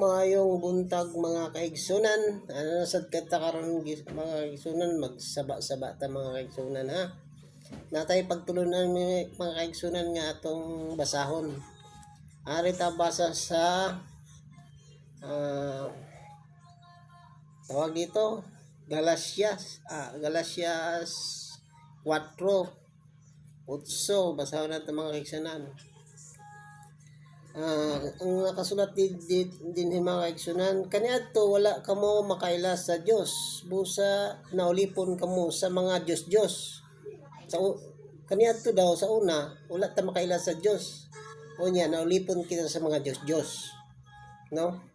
mayong buntag mga kaigsunan. Ano sad kata karon mga kaigsunan magsaba-saba ta mga kaigsunan ha. Natay pagtulunan mi mga kaigsunan nga atong basahon. Ari ta basa sa ah, tawag dito Galatias ah Galatias 4 Utso, basahon natin mga kaigsunan. Ah, ang nakasulat din, din, din mga kaigsunan, kaniadto wala kamo makaila sa Dios. Busa naulipon kamo sa mga Dios-Dios. Sa kaniadto daw sa una, wala ta makaila sa Dios. O niya, naulipon kita sa mga Dios-Dios. No?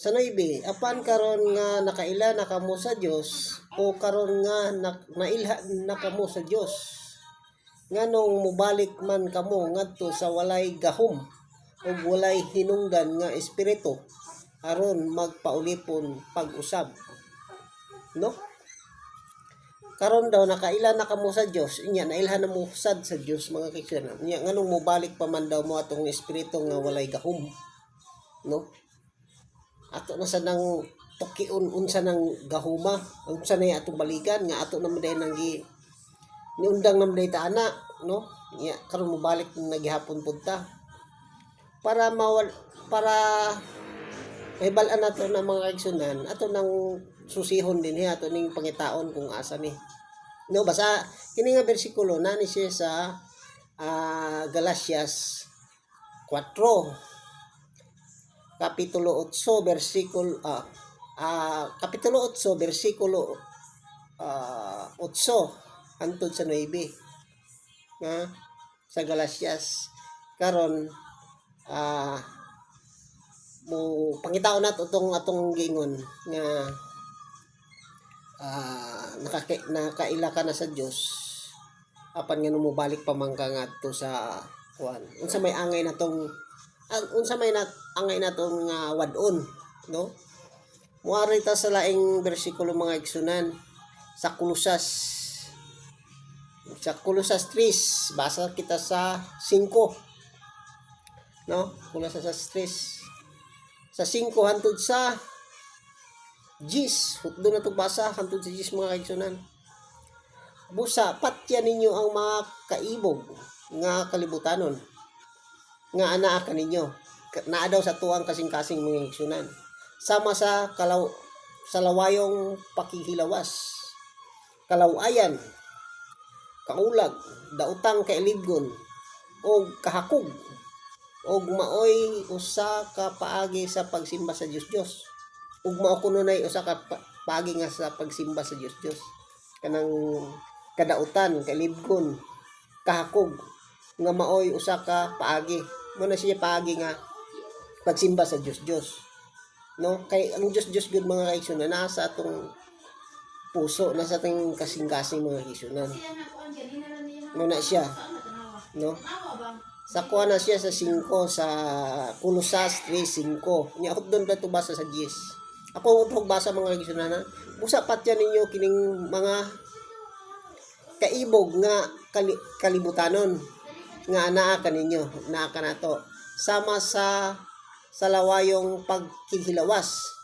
Sa noibe, apan karon nga nakaila na kamo sa Dios o karon nga na, nailha na kamo sa Dios nganong mubalik man kamo ngadto sa walay gahom ug walay hinungdan nga espiritu aron magpaulipon pag-usab. No? Karon daw nakaila na kamo sa Dios inya nailhan na mo sad sa Dios mga kaibigan inya nganong mubalik pa man daw mo atong espiritu nga walay gahom. No? Ato na sa nang tukiun unsa nang gahuma unsa na atong balikan nga ato na maday nang gi ni undang nam dayta ana no? Ya karon mo balik ng naghihapon punta para mawal para mahibalan nato ng mga kaigsunan ato nang susihon din he ato ning pangitaon kung asa ni. No basa kini nga bersikulo nani siya sa ah, Galatias 4 kapitulo 8 bersikulo ah ah, kapitulo 8 bersikulo ah, 8 hantod sa 9 nga sa Galatias karon ah mo pangitaon nato itong atong gingon nga ah nakaka nakaila ka na sa Dios apan nga mo balik pa man ka ngadto sa kuan unsa may angay natong ang unsa may nat angay natong uh, wadon no? Muari ta sa laing bersikulo mga igsunan sa Kulusas sa Kulusas 3 basa kita sa 5 no? Kulusas 3 sa 5 hantod sa Gis. Doon na basa. Hantod sa Gis mga kaigsunan. Busa patya ninyo ang mga kaibog nga kalibutanon nga anaa ka ninyo. Ka- naa daw sa tuwang kasing-kasing mga kaigsunan. Sama sa kalaw sa lawayong pakihilawas. Kalawayan kaulag dautang kailibgon o kahakog og maoy usa ka paagi sa pagsimba sa Dios Dios ug mao kuno nay usa ka pa- paagi nga sa pagsimba sa Dios Dios kanang kadautan kailibgon kahakog nga maoy usa ka paagi. Mo na siya paagi nga pagsimba sa Dios Dios no? Kay ang Dios Dios gud mga kaigsunan nasa atong puso nasa ating kasing-kasing mga kaigsunan mo na siya no? Sa kuha na siya sa 5 sa Kulusas 3:5 niya ako doon to basa sa 10 ako utog basa mga kaigsunan busa patya ninyo kining mga kaibog nga kali, kalibutanon nga anaa kaninyo naa ka nato. Sama sa sa lawayong pagkihilawas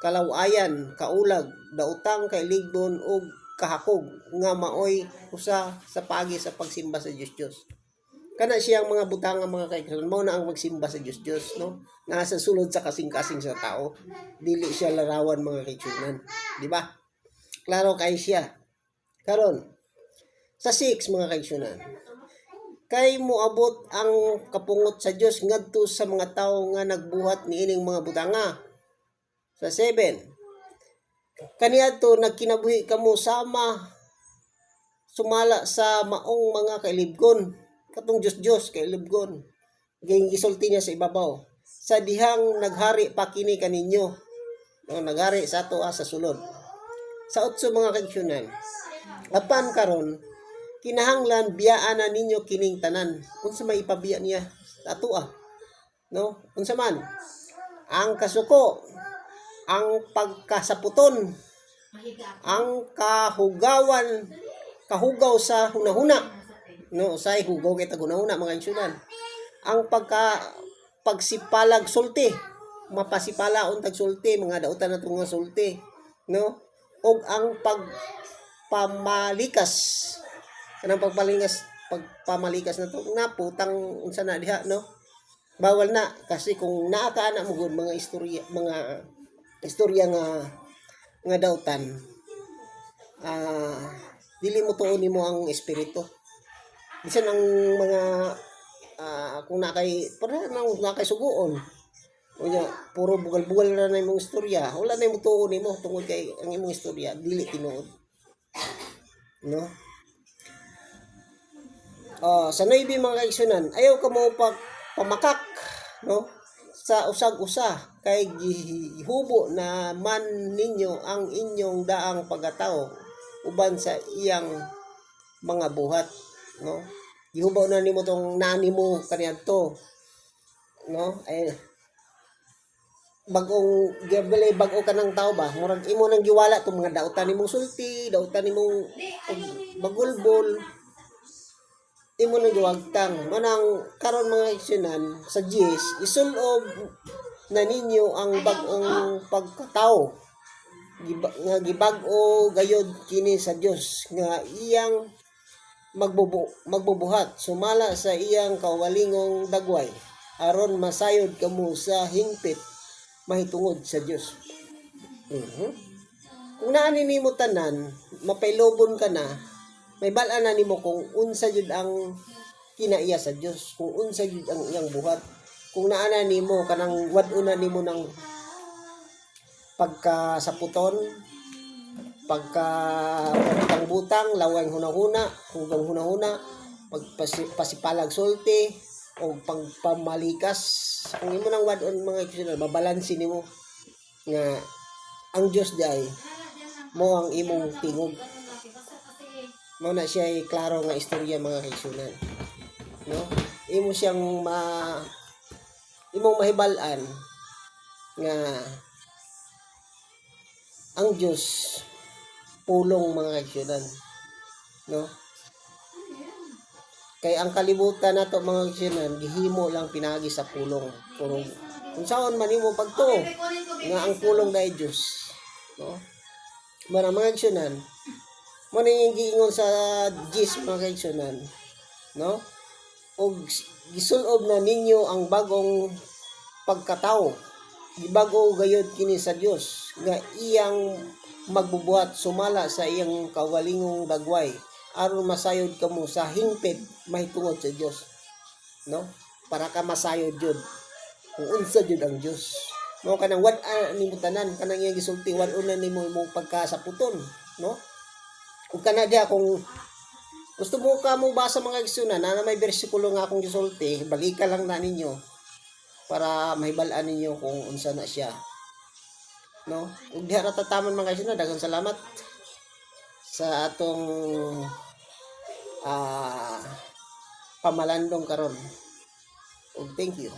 kalawayan kaulag dautang kailigbon ug kahakog nga maoy usa sa pagi sa pagsimba sa Dios Dios kana siyang mga butang nga mga kaibigan mao na ang magsimba sa Dios Dios no? Nasa sulod sa kasing-kasing sa tao dili siya larawan mga kaibigan di ba? Klaro kay siya. Karon sa 6 mga kaibigan kay moabot ang kapungot sa Dios ngadto sa mga tawo nga nagbuhat niining mga butanga sa 7 kaniadto nagkinabuhi kamo sama. Sumala sa maong mga kailibgon. Katong Dios Dios kailibgon. Gayng gisulti niya sa ibabaw. Sa dihang naghari pa kini kaninyo no, naghari sa ato ah, sa sulod. Sa otso mga kaigsyonan apan karon kinahanglan biyaan na ninyo kining tanan. Unsa may ipabiya niya? Ato ah. No? Unsa man? Ang kasuko ang pagkasaputon. Ang kahugawan. Kahugaw sa hunahuna. No usay hugaw kay tag hunahuna mga insulan ang pagka pagsipalag sulti. Mapasipalaon tag sulti mga dautan nato nga sulti. No? Og ang pagpamalikas. Kanang pagpamalikas pagpamalikas na to na putang unsa na diha no? Bawal na kasi kung naa ka na mo mga istorya mga istorya nga nga dautan ah dili mo tuon nimo ang espiritu bisan ang mga ah kung na kay para nang na kay suguon Unya, puro bugal-bugal na na imong istorya. Wala na imong tuon nimo tungod kay ang imong istorya dili tinuod. No? Ah, sa Navy mga kaigsunan, ayaw ka mo pag pamakak, no? Sa usag-usa kay gihubo na man ninyo ang inyong daang pagkatao uban sa iyang mga buhat, no? Gihubo na nimo tong nani mo kaniadto. No? Ay bagong gabili bago ka ng tao ba murag imo nang giwala tong mga dautan nimong sulti dautan nimong bagulbol imo nang giwagtang manang karon mga isyunan sa GS isulob na ninyo ang bagong pagkatao nga gibag-o gayod kini sa Dios nga iyang magbubu magbubuhat sumala sa iyang kawalingong dagway aron masayod kamo sa hingpit mahitungod sa Dios. Mhm. Kung naani nimo tanan, mapailobon ka na, may bala na nimo kung unsa jud ang kinaiya sa Dios, kung unsa jud ang iyang buhat. Kung naana nimo kanang wad-una nimo ng pagka saputon, pagka butang-butang, lawang hunahuna, hunggang hunahuna, pagpasipalag sulti, o pagpamalikas kung imo nang wadon mga kaibigan babalansi nimo. Nga ang Dios day mo ang imong tingog. Mo na siya klaro nga istorya mga kaisunan. No? Imo siyang ma imong mahibal-an nga ang Dios pulong mga kaisunan no? Kay ang kalibutan nato mga kisinan gihimo lang pinagi sa pulong. Kung kung saan man imo pagtuo nga ang pulong dai Dios no? Mara mga kisinan mo na yung giingon sa Gis mga kisinan no og gisulob na ninyo ang bagong pagkatao. Gibago gayod kini sa Dios nga iyang magbubuhat sumala sa iyang kawalingong dagway. Aron masayod kamo sa hingpit mahitungod sa Dios no? Para ka masayod jud kung unsa jud ang Dios. No kanang wad uh, nimo tanan kanang iyang gisulti wad una nimo imong pagkasaputon no? Ug kana dia kung gusto mo ka mo basa mga igsunan na may bersikulo nga akong gisulti balika lang na ninyo para mahibal-an ninyo kung unsa na siya no ug diha ra tataman mga igsunan daghang salamat sa atong ah pamalandong karon. Og thank you.